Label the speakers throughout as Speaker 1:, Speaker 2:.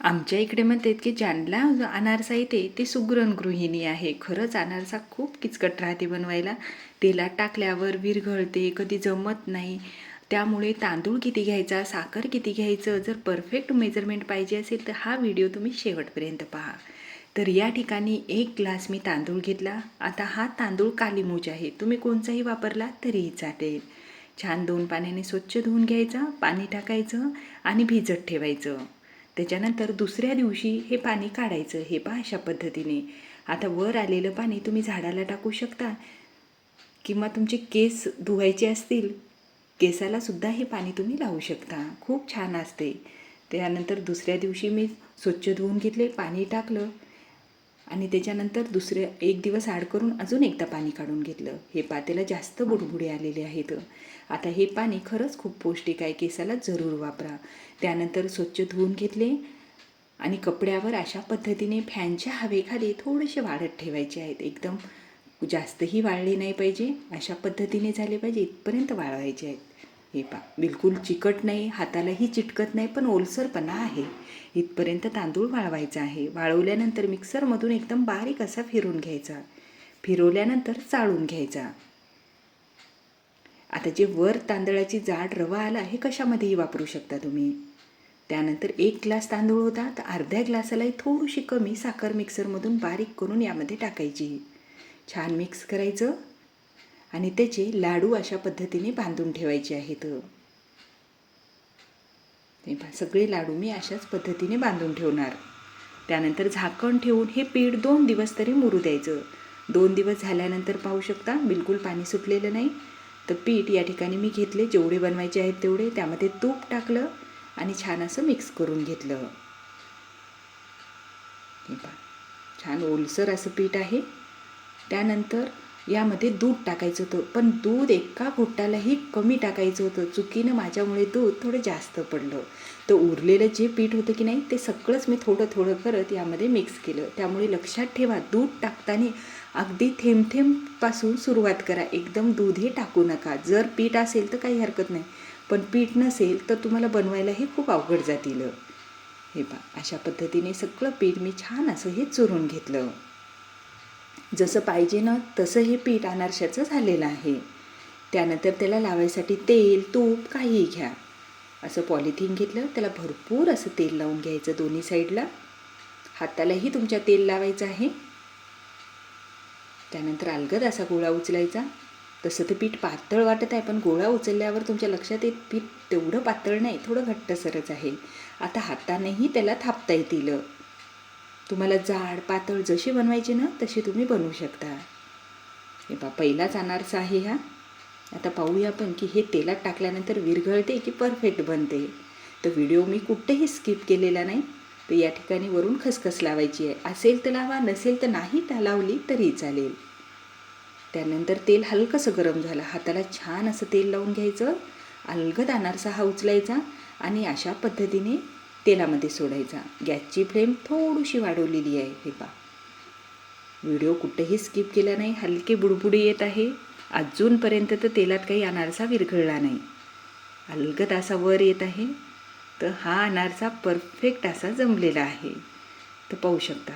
Speaker 1: आमच्या इकडे म्हणतात की ज्यांना अनारसा येते ते सुग्रण गृहिणी आहे. खरंच अनारसा खूप किचकट राहते बनवायला. तेलात टाकल्यावर विरघळते कधी जमत नाही. त्यामुळे तांदूळ किती घ्यायचा साखर किती घ्यायचं जर परफेक्ट मेजरमेंट पाहिजे असेल तर हा व्हिडिओ तुम्ही शेवटपर्यंत पहा. तर या ठिकाणी एक ग्लास मी तांदूळ घेतला. आता हा तांदूळ कालीमूच आहे. तुम्ही कोणचाही वापरला तरीही चालेल. छान दोन पाण्याने स्वच्छ धुवून घ्यायचा पाणी टाकायचं आणि भिजत ठेवायचं. त्याच्यानंतर दुसऱ्या दिवशी हे पाणी काढायचं हे पहा अशा पद्धतीने. आता वर आलेलं पाणी तुम्ही झाडाला टाकू शकता किंवा तुमचे केस धुवायचे असतील केसाला सुद्धा हे पाणी तुम्ही लावू शकता. खूप छान असते. त्यानंतर दुसऱ्या दिवशी मी स्वच्छ धुवून घेतले पाणी टाकलं. आणि त्याच्यानंतर दुसरे एक दिवस आड करून अजून एकदा पाणी काढून घेतलं. हे पातेला जास्त बुडबुडे आलेले आहेत. आता हे पाणी खरंच खूप पौष्टिक आहे. केसाला जरूर वापरा. त्यानंतर स्वच्छ धुवून घेतले आणि कपड्यावर अशा पद्धतीने फॅनच्या हवेखाली थोडेसे वाढत ठेवायचे आहेत. एकदम जास्तही वाळले नाही पाहिजे. अशा पद्धतीने झाले पाहिजे. इथपर्यंत वाळवायचे आहेत. हे पा बिलकुल चिकट नाही हातालाही चिटकत नाही पण ओलसरपणा आहे. इथपर्यंत तांदूळ वाळवायचा आहे. वाळवल्यानंतर मिक्सरमधून एकदम बारीक असा फिरून घ्यायचा. फिरवल्यानंतर चाळून घ्यायचा. आता जे वर तांदळाची जाड रवा आला हे कशामध्येही वापरू शकता तुम्ही. त्यानंतर एक ग्लास तांदूळ होता तर अर्ध्या ग्लासालाही थोडीशी कमी साखर मिक्सरमधून बारीक करून यामध्ये टाकायची. छान मिक्स करायचं. आणि त्याचे लाडू अशा पद्धतीने बांधून ठेवायचे आहेत. पहा सगळे लाडू मी अशाच पद्धतीने बांधून ठेवणार. त्यानंतर झाकण ठेवून हे पीठ दोन दिवस तरी मुरू द्यायचं. दोन दिवस झाल्यानंतर पाहू शकता बिलकुल पाणी सुटलेलं नाही. तर पीठ या ठिकाणी मी घेतले जेवढे बनवायचे आहेत तेवढे. त्यामध्ये तूप टाकलं आणि छान असं मिक्स करून घेतलं. पहा छान ओलसर असं पीठ आहे. त्यानंतर यामध्ये दूध टाकायचं होतं. पण दूध एका घोटालाही कमी टाकायचं होतं. चुकीनं माझ्यामुळे दूध थोडं जास्त पडलं. तर उरलेलं जे पीठ होतं की नाही ते सगळंच मी थोडं थोडं करत यामध्ये मिक्स केलं. त्यामुळे लक्षात ठेवा दूध टाकताना अगदी थेंब थेंबपासून सुरुवात करा. एकदम दूधही टाकू नका. जर पीठ असेल तर काही हरकत नाही. पण पीठ नसेल तर तुम्हाला बनवायलाही खूप अवघड जातील. हे पा अशा पद्धतीने सगळं पीठ मी छान असं हे चुरून घेतलं. जसं पाहिजे ना तसं हे पीठ अनारशाचं झालेलं आहे. त्यानंतर त्याला लावायसाठी तेल तूप काहीही घ्या. असं पॉलिथिन घेतलं त्याला भरपूर असं तेल लावून घ्यायचं दोन्ही साईडला. हातालाही तुमच्या तेल लावायचं आहे. त्यानंतर अलगद असा गोळा उचलायचा. तसं ते पीठ पातळ वाटत आहे पण गोळा उचलल्यावर तुमच्या लक्षात येत पीठ तेवढं पातळ नाही थोडं घट्टसरच आहे. आता हातानेही त्याला थापता येतील. तुम्हाला जाड पातळ जशी बनवायची ना तशी तुम्ही बनवू शकता. हे बा पहिलाच अनारसा आहे हा. आता पाहूया आपण की हे तेलात टाकल्यानंतर विरघळते की परफेक्ट बनते. तर व्हिडिओ मी कुठेही स्किप केलेला नाही. तर या ठिकाणी वरून खसखस लावायची आहे. असेल तर लावा नसेल तर नाही त्या लावली तरी चालेल. त्यानंतर तेल हलकंसं गरम झालं. हाताला छान असं तेल लावून घ्यायचं. अलगद अनारसा हा उचलायचा आणि अशा पद्धतीने तेलामध्ये सोडायचा. गॅसची फ्लेम थोडीशी वाढवलेली आहे. हे पा व्हिडिओ कुठेही स्किप केला नाही. हलके बुडबुडी येत आहे. अजूनपर्यंत तर तेलात काही अनारसा विरघळला नाही. अलगद असा वर येत आहे. तर हा अनारसा परफेक्ट असा जमलेला आहे. तर पाहू शकता.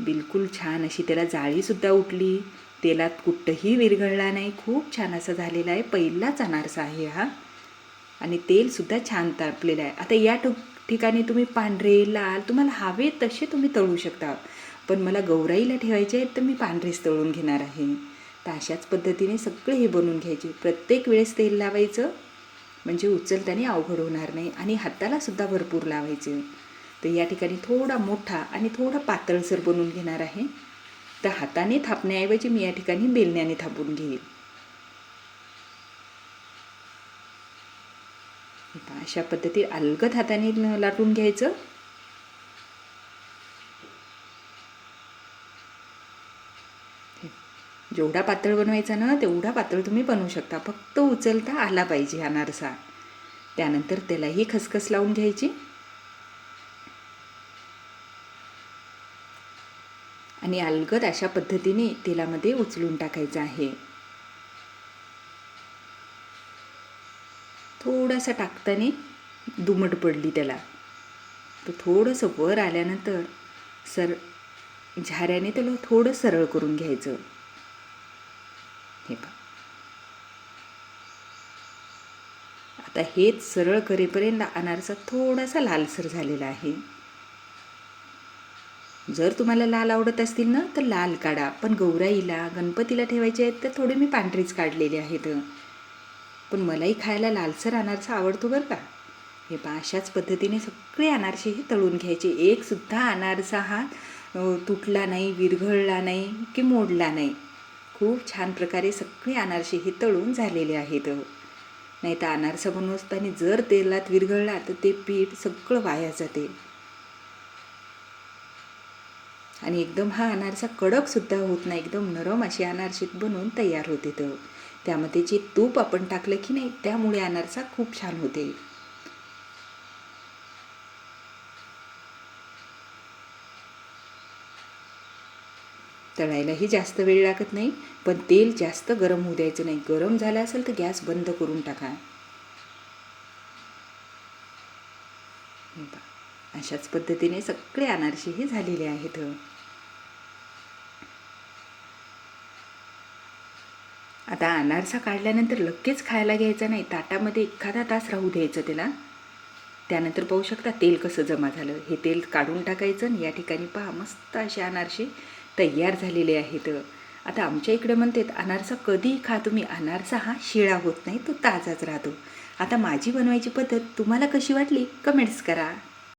Speaker 1: बिलकुल छान अशी त्याला जाळीसुद्धा उठली. तेलात कुठंही विरघळला नाही. खूप छान असा झालेला आहे. पहिलाच अनारसा आहे हा. आणि तेलसुद्धा छान तापलेलं आहे. आता या टु ठिकाणी तुम्ही पांढरे लाल तुम्हाला हवे तसे तुम्ही तळू शकता. पण मला गौराईला ठेवायचे आहेत तर मी पांढरेच तळून घेणार आहे. तर अशाच पद्धतीने सगळे हे बनवून घ्यायचे. प्रत्येक वेळेस तेल लावायचं म्हणजे उचलताना अवघड होणार नाही आणि हातालासुद्धा भरपूर लावायचे. तर या ठिकाणी थोडा मोठा आणि थोडा पातळसर बनवून घेणार आहे. तर हाताने थापण्याऐवजी मी या ठिकाणी बेलण्याने थापून घेईल. अशा पद्धतीत अलगद हाताने लाटून घ्यायचं. जेवढा पातळ बनवायचा ना तेवढा पातळ तुम्ही बनवू शकता. फक्त उचलता आला पाहिजे अनारसा त्यानंतर त्यालाही खसखस लावून घ्यायची. आणि अलगद अशा पद्धतीने तेलामध्ये उचलून टाकायचं आहे. थोडासा टाकताना दुमट पडली त्याला. तर थोडंसं वर आल्यानंतर सर झाऱ्याने त्याला थोडं सरळ करून घ्यायचं. हे पा आता हेच सरळ करेपर्यंत अनारसा थोडासा लालसर झालेला आहे. जर तुम्हाला लाल आवडत असतील ना तर लाल काढा. पण गौराईला गणपतीला ठेवायचे आहेत तर थोडे मी पांढरीच काढलेले आहेत. पण मलाही खायला लालसर अनारसा आवडतो बरं का. हे पहा अशाच पद्धतीने सगळे अनारसे हे तळून घ्यायचे. एकसुद्धा अनारसा हा तुटला नाही विरघळला नाही की मोडला नाही. खूप छान प्रकारे सगळे अनारसे हे तळून झालेले आहेत. नाही तर अनारसा बनवताना जर तेलात विरघळला तर ते पीठ सगळं वाया जाते. आणि एकदम हा अनारसा कडकसुद्धा होत नाही. एकदम नरम अशी अनारशीत बनवून तयार होते तर त्यामध्ये जे तूप आपण टाकलं की नाही त्यामुळे अनारसा खूप छान होते. तळायलाही जास्त वेळ लागत नाही पण तेल जास्त गरम होऊ द्यायचं नाही. गरम झालं असेल तर गॅस बंद करून टाका. अशाच पद्धतीने सगळे अनारसे हे झालेले आहेत. आता अनारसा काढल्यानंतर लगेच खायला घ्यायचा नाही. ताटामध्ये एखादा तास राहू द्यायचं त्याला. त्यानंतर पाहू शकता तेल कसं जमा झालं. हे तेल काढून टाकायचं आणि या ठिकाणी पहा मस्त असे अनारसे तयार झालेले आहेत. आता आमच्या इकडे म्हणतात अनारसा कधी खा तुम्ही. अनारसा हा शिळा होत नाही तो ताजाच राहतो. आता माझी बनवायची पद्धत तुम्हाला कशी वाटली? कमेंट्स करा.